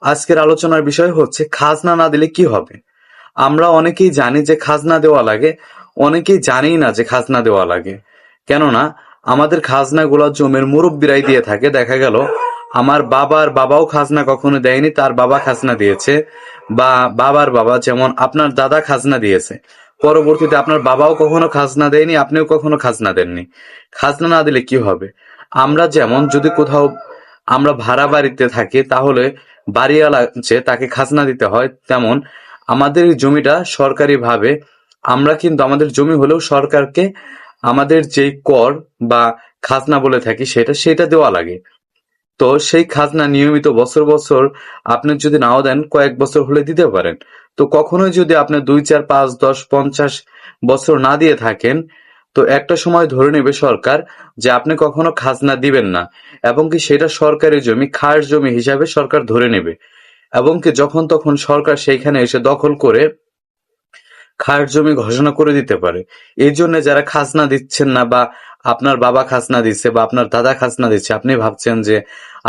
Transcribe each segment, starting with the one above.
আজকের আলোচনার বিষয় হচ্ছে, খাজনা না দিলে কি হবে? আমরা অনেকেই জানি যে খাজনা দেওয়া লাগে, অনেকেই জানিই না যে খাজনা দেওয়া লাগে। কেননা, আমাদের খাজনাগুলো জমির মুরব্বীরাই দিয়ে থাকে। দেখা গেল, আমার বাবার বাবাও খাজনা কখনো দেয়নি, তার বাবা খাজনা দিয়েছে। বা বাবার বাবা, যেমন আপনার দাদা খাজনা দিয়েছে। পরবর্তীতে আপনার বাবাও কখনো খাজনা দেয়নি, আপনিও কখনো খাজনা দেননি। খাজনা না দিলে কি হবে? আমরা যেমন যদি কোথাও আমরা ভাড়া বাড়িতে থাকি, তাহলে বাড়িওয়ালা যে তাকে খাজনা দিতে হয় তেমন আমাদের জমিটা সরকারিভাবে, আমরা কিন্তু আমাদের জমি হলেও সরকারকে আমাদের যেই কর বা খাজনা বলে থাকি সেটা সেটা দেওয়া লাগে। তো সেই খাজনা নিয়মিত বছর বছর আপনি যদি নাও দেন, কয়েক বছর হলে দিতে পারেন। তো কখনোই যদি আপনি দুই, চার, পাঁচ, দশ, পঞ্চাশ বছর না দিয়ে থাকেন তো একটা সময় ধরে নেবে সরকার যে আপনি কখনো খাজনা দিবেন না, এবং কি সেটা সরকারি জমি, খাস জমি হিসাবে সরকার ধরে নেবে। এবং কি যখন তখন সরকার সেইখানে এসে দখল করে খাস জমি ঘোষণা করে দিতে পারে। এই জন্য যারা খাজনা দিচ্ছেন না বা আপনার বাবা খাজনা দিচ্ছে বা আপনার দাদা খাজনা দিচ্ছে, আপনি ভাবছেন যে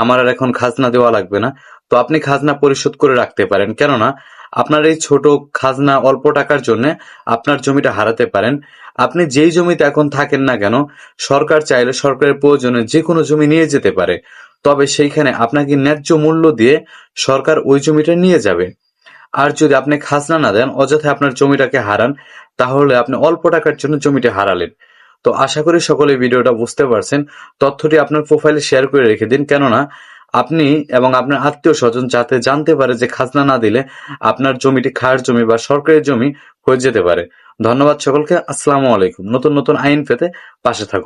আমার আর এখন খাজনা দেওয়া লাগবে না। তো আপনি খাজনা পরিশোধ করে রাখতে পারেন। কেননা, আপনার এই ছোট খাজনা অল্প টাকার জন্য আপনার জমিটা হারাতে পারেন। আপনি যেই জমিতে এখন থাকেন না কেন, সরকার চাইলে সরকারের প্রয়োজনে যে কোনো জমি নিয়ে যেতে পারে। তবে সেইখানে আপনাকে ন্যায্য মূল্য দিয়ে সরকার ওই জমিটা নিয়ে যাবে। আর যদি আপনি খাজনা না দেন অযথায় আপনার জমিটাকে হারান, তাহলে আপনি অল্প টাকার জন্য জমিটা হারালেন। তো আশা করি সকলে ভিডিওটা বুঝতে পারছেন। তথ্যটি আপনার প্রোফাইলে শেয়ার করে রেখে দিন। কেননা আপনি এবং আপনার আত্মীয় স্বজন যাতে জানতে পারে যে খাজনা না দিলে আপনার জমিটি খায়ের জমি বা সরকারি জমি হয়ে যেতে পারে। ধন্যবাদ সকলকে। আসসালামু আলাইকুম। নতুন নতুন আইন পেতে পাশে থাকুন।